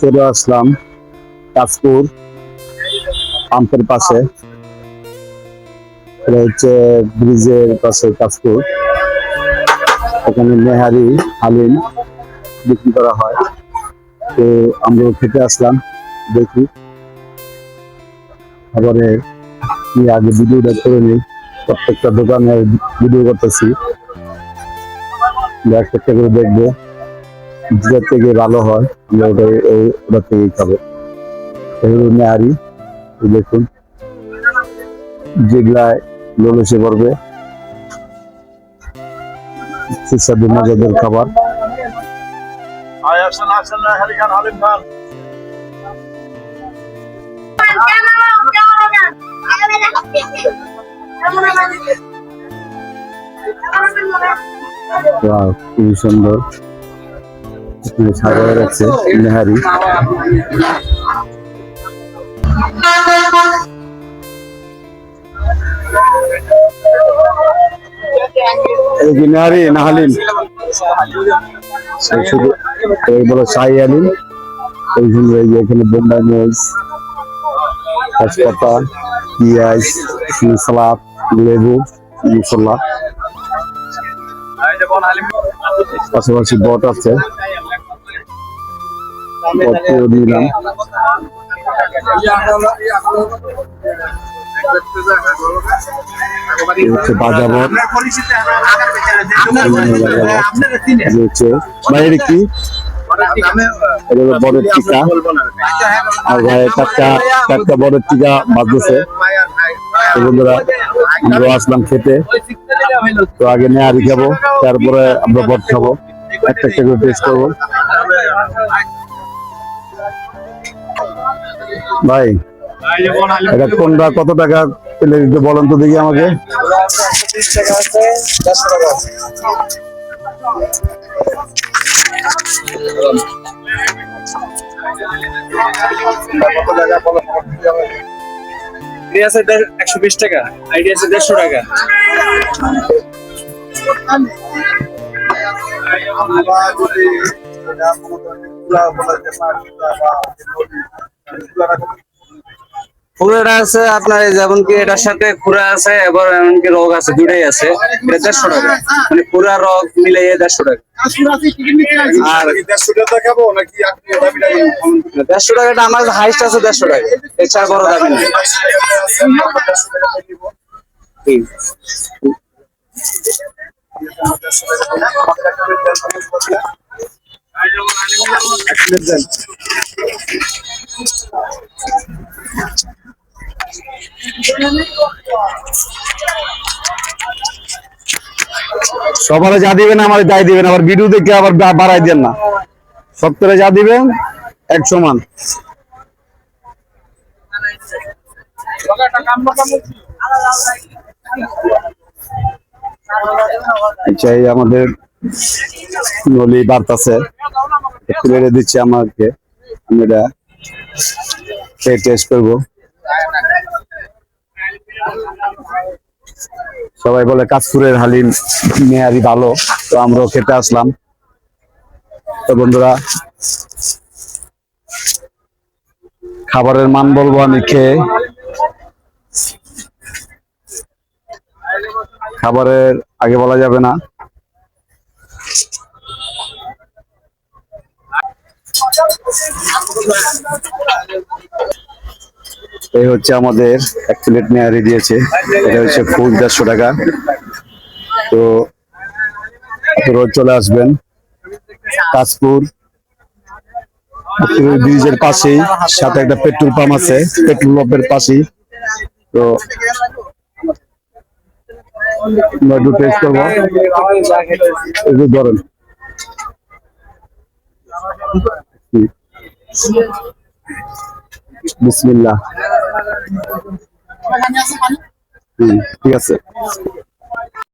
চলে আসলাম কাজপুর পাম্পের পাশে। হচ্ছে ব্রিজের পাশে কাজপুর এখানে নেহারি হালিম বিক্রি করা হয়। তো আমরা খেতে আসলাম, দেখি। তারপরে আগে ভিডিওটা করে নিই। প্রত্যেকটা দোকানে ভিডিও করতেছি। একটা করে দেখব। যেটার থেকে ভালো হয় আমরা ওটা ওটার থেকেই খাব। এগুলো নেহারি দেখুন। যেগুলায় এসে পড়বে। সুস্বাদু মজাদার খাবার। খুবই সুন্দর। আছে নেহারি এই যে নেহারি না শুধু এই বলো শাহি হালিম এই জন্য এখানে বোম্বাই মরিচ, তেজপাতা, পেঁয়াজ লেবু, মশলা। পাশাপাশি বট আছে। বটটিও দিলাম। হচ্ছে বাইরে কি? এটা টিকা। আর ভাই বড়ের টিকা বন্ধুরা আমরা আসলাম খেতে। তো আগে নেহারি খাব তারপরে আমরা বট খাব। একটা একটা করে টেস্ট করব। ভাই এটা কোনটা কত টাকা পেলে একটু বলেন তো দেখি আমাকে। একশো বিশ টাকা। আইডি আছে দেড়শো টাকা। পুরোটা আছে আপনার যেমন কি এটার সাথে পুরা আছে, এবার এমনকি রোগ আছে দুটাই আছে। এটা দেড়শো টাকা। মানে পুরা রোগ মিলে দেড়শো টাকা। আর দেড়শো টাকাটা আমার হাইস্ট আছে দেড়শো টাকা। এছাড়া বড় দাবি নেই হুম। সবারে যা দিবেন, আমার তাই দিবেন। আবার ভিডিও দেখে আবার বাড়াই দেন না। সপ্তাহে যা দিবেন, এক সমান। আচ্ছা এই আমাদের বার্তাছে প্লেটে দিচ্ছে আমাকে। আমি এটা টেস্ট করব। সবাই বলে কাশপুরের হালিম মেয়ারি ভালো, তো আমরাও খেতে আসলাম। তো বন্ধুরা, খাবারের মান বলব আমি খেয়ে। খাবারের আগে বলা যাবে না। এই হচ্ছে আমাদের এক প্লেট নেয়ারি দিয়েছে। এটা হচ্ছে ফুল দেড়শো টাকা। তো রোজ চলে আসবেন। কাশপুর ব্রিজের পাশেই। সাথে একটা পেট্রোল পাম্প আছে। পেট্রোল পাম্পের পাশেই। তো একটু টেস্ট করব। একটু ধরেন। বিসমিল্লাহ। ঠিক আছে।